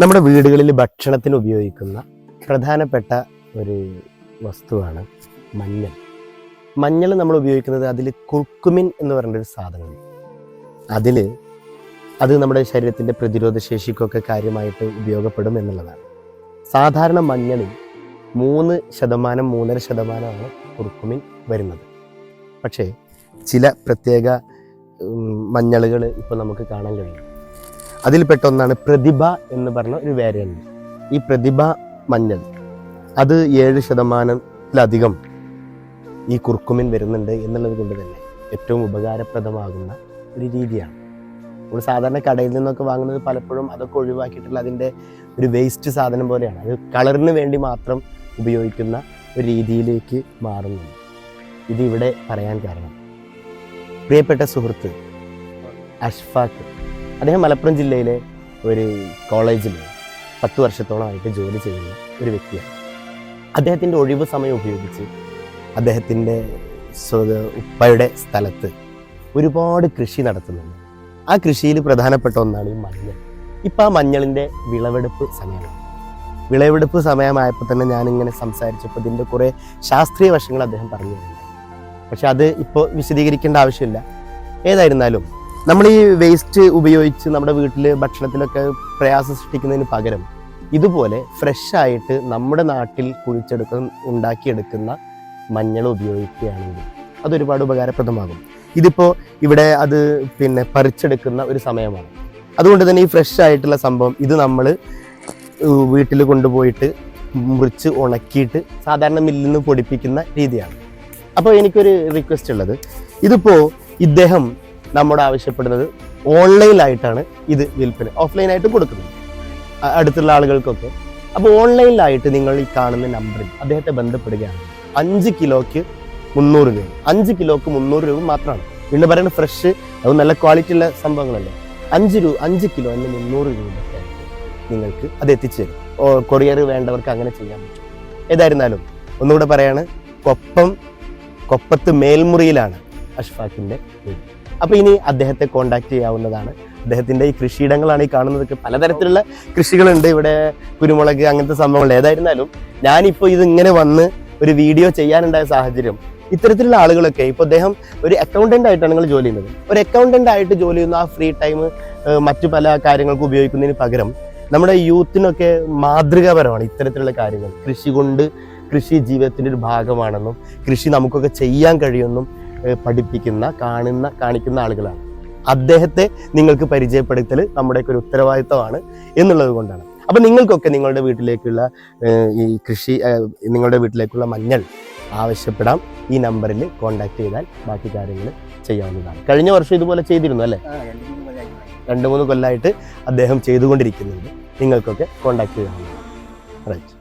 നമ്മുടെ വീടുകളിൽ ഭക്ഷണത്തിന് ഉപയോഗിക്കുന്ന പ്രധാനപ്പെട്ട ഒരു വസ്തുവാണ് മഞ്ഞൾ. മഞ്ഞൾ നമ്മൾ ഉപയോഗിക്കുന്നത് അതിൽ കുർക്കുമിൻ എന്ന് പറയുന്ന ഒരു സാധനമാണ്. അതിൽ അത് നമ്മുടെ ശരീരത്തിന്റെ പ്രതിരോധ ശേഷിക്കൊക്കെ കാര്യമായിട്ട് ഉപയോഗപ്പെടും എന്നുള്ളതാണ്. സാധാരണ മഞ്ഞളിൽ മൂന്ന് ശതമാനം മൂന്നര ശതമാനമാണ് കുർക്കുമിൻ വരുന്നത്. പക്ഷേ ചില പ്രത്യേക മഞ്ഞളുകൾ ഇപ്പോൾ നമുക്ക് കാണാൻ കഴിയും. അതിൽപ്പെട്ട ഒന്നാണ് പ്രതിഭ എന്ന് പറഞ്ഞ ഒരു വേരയുണ്ട്. ഈ പ്രതിഭ മഞ്ഞൾ. അത് ഏഴ് ശതമാനത്തിലധികം ഈ കുർക്കുമിൻ വരുന്നുണ്ട് എന്നുള്ളത് കൊണ്ട് തന്നെ ഏറ്റവും ഉപകാരപ്രദമാകുന്ന ഒരു രീതിയാണ്. നമ്മൾ സാധാരണ കടയിൽ നിന്നൊക്കെ വാങ്ങുന്നത് പലപ്പോഴും അതൊക്കെ ഒഴിവാക്കിയിട്ടുള്ള അതിന്റെ ഒരു വേസ്റ്റ് സാധനം പോലെയാണ്. അത് കളറിന് വേണ്ടി മാത്രം ഉപയോഗിക്കുന്ന ഒരു രീതിയിലേക്ക് മാറുന്നുണ്ട്. ഇതിവിടെ പറയാൻ കാരണം. പ്രിയപ്പെട്ട സുഹൃത്ത് അഷ്ഫാഖ് അദ്ദേഹം മലപ്പുറം ജില്ലയിലെ ഒരു കോളേജിൽ പത്ത് വർഷത്തോളമായിട്ട് ജോലി ചെയ്യുന്ന ഒരു വ്യക്തിയാണ്. അദ്ദേഹത്തിന്റെ ഒഴിവ് സമയം ഉപയോഗിച്ച് അദ്ദേഹത്തിന്റെ ഉപ്പയുടെ സ്ഥലത്ത് ഒരുപാട് കൃഷി നടത്തുന്നുണ്ട്. ആ കൃഷിയിൽ പ്രധാനപ്പെട്ട ഒന്നാണ് ഈ മഞ്ഞൾ. ഇപ്പം ആ മഞ്ഞളിന്റെ വിളവെടുപ്പ് സമയമാണ്. വിളവെടുപ്പ് സമയമായപ്പോൾ തന്നെ ഞാനിങ്ങനെ സംസാരിച്ചപ്പോൾ ഇതിന്റെ കുറേ ശാസ്ത്രീയ വശങ്ങൾ അദ്ദേഹം പറഞ്ഞു തരുന്നുണ്ട്. പക്ഷെ അത് ഇപ്പോൾ വിശദീകരിക്കേണ്ട ആവശ്യമില്ല. ഏതായിരുന്നാലും നമ്മൾ ഈ വേസ്റ്റ് ഉപയോഗിച്ച് നമ്മുടെ വീട്ടിൽ ഭക്ഷണത്തിലൊക്കെ പ്രയാസം സൃഷ്ടിക്കുന്നതിന് പകരം ഇതുപോലെ ഫ്രഷ് ആയിട്ട് നമ്മുടെ നാട്ടിൽ കുഴിച്ചെടുക്കുന്ന ഉണ്ടാക്കിയെടുക്കുന്ന മഞ്ഞൾ ഉപയോഗിക്കുകയാണെങ്കിൽ അതൊരുപാട് ഉപകാരപ്രദമാകും. ഇതിപ്പോൾ ഇവിടെ അത് പിന്നെ പറിച്ചെടുക്കുന്ന ഒരു സമയമാണ്. അതുകൊണ്ട് തന്നെ ഈ ഫ്രഷ് ആയിട്ടുള്ള സംഭവം ഇത് നമ്മൾ വീട്ടിൽ കൊണ്ടുപോയിട്ട് മുറിച്ച് ഉണക്കിയിട്ട് സാധാരണ മില്ലിൽ നിന്ന് പൊടിപ്പിക്കുന്ന രീതിയാണ്. അപ്പോൾ എനിക്കൊരു റിക്വസ്റ്റ് ഉള്ളത്. ഇതിപ്പോൾ ഇദ്ദേഹം നമ്മോട് ആവശ്യപ്പെടുന്നത് ഓൺലൈനിലായിട്ടാണ് ഇത് വിൽപ്പന ഓഫ്ലൈനായിട്ടും കൊടുക്കുന്നത്. അടുത്തുള്ള ആളുകൾക്കൊക്കെ. അപ്പോൾ ഓൺലൈനിലായിട്ട് നിങ്ങൾ ഈ കാണുന്ന നമ്പറിൽ അദ്ദേഹത്തെ ബന്ധപ്പെടുകയാണ്. അഞ്ച് കിലോയ്ക്ക് മുന്നൂറ് രൂപ. അഞ്ച് കിലോയ്ക്ക് മുന്നൂറ് രൂപ മാത്രമാണ്. വീണ്ടും പറയുന്നത് ഫ്രഷ് അത് നല്ല ക്വാളിറ്റി ഉള്ള സംഭവങ്ങളല്ലേ? അഞ്ച് രൂപ അഞ്ച് കിലോ എന്ന് മുന്നൂറ് രൂപ നിങ്ങൾക്ക് അത് എത്തിച്ചേരും. ഓ കൊറിയർ വേണ്ടവർക്ക് അങ്ങനെ ചെയ്യാൻ പറ്റും. ഏതായിരുന്നാലും ഒന്നുകൂടെ പറയാണ് കൊപ്പം കൊപ്പത്ത് മേൽമുറിയിലാണ് അഷ്ഫാക്കിന്റെ വീട്. അപ്പൊ ഇനി അദ്ദേഹത്തെ കോണ്ടാക്ട് ചെയ്യാവുന്നതാണ്. അദ്ദേഹത്തിന്റെ ഈ കൃഷിയിടങ്ങളാണ് ഈ കാണുന്നതൊക്കെ പലതരത്തിലുള്ള കൃഷികളുണ്ട്. ഇവിടെ കുരുമുളക് അങ്ങനത്തെ സംഭവങ്ങൾ ഏതായിരുന്നാലും ഞാനിപ്പോൾ ഇത് ഇങ്ങനെ വന്ന് ഒരു വീഡിയോ ചെയ്യാനുണ്ടായ സാഹചര്യം ഇത്തരത്തിലുള്ള ആളുകളൊക്കെ ഇപ്പോൾ അദ്ദേഹം ഒരു അക്കൗണ്ടന്റ് ആയിട്ടാണ് നിങ്ങൾ ജോലി ചെയ്യുന്നത്. ഒരു അക്കൗണ്ടന്റ് ആയിട്ട് ജോലി ചെയ്യുന്ന ആ ഫ്രീ ടൈം മറ്റു പല കാര്യങ്ങൾക്കും ഉപയോഗിക്കുന്നതിന് പകരം നമ്മുടെ യൂത്തിനൊക്കെ മാതൃകാപരമാണ് ഇത്തരത്തിലുള്ള കാര്യങ്ങൾ. കൃഷി കൊണ്ട് കൃഷി ജീവിതത്തിന്റെ ഒരു ഭാഗമാണെന്നും കൃഷി നമുക്കൊക്കെ ചെയ്യാൻ കഴിയുമെന്നും പഠിപ്പിക്കുന്ന കാണുന്ന കാണിക്കുന്ന ആളുകളാണ്. അദ്ദേഹത്തെ നിങ്ങൾക്ക് പരിചയപ്പെടുത്തൽ നമ്മുടെയൊക്കെ ഒരു ഉത്തരവാദിത്തമാണ് എന്നുള്ളത് കൊണ്ടാണ്. അപ്പം നിങ്ങൾക്കൊക്കെ നിങ്ങളുടെ വീട്ടിലേക്കുള്ള ഈ കൃഷി നിങ്ങളുടെ വീട്ടിലേക്കുള്ള മഞ്ഞൾ ആവശ്യപ്പെടാം. ഈ നമ്പറിൽ കോൺടാക്ട് ചെയ്താൽ ബാക്കി കാര്യങ്ങൾ ചെയ്യാവുന്നതാണ്. കഴിഞ്ഞ വർഷം ഇതുപോലെ ചെയ്തിരുന്നു അല്ലേ? രണ്ട് മൂന്ന് കൊല്ലമായിട്ട് അദ്ദേഹം ചെയ്തുകൊണ്ടിരിക്കുന്നുണ്ട്. നിങ്ങൾക്കൊക്കെ കോൺടാക്ട് ചെയ്യാവുന്നതാണ്. റൈറ്റ്.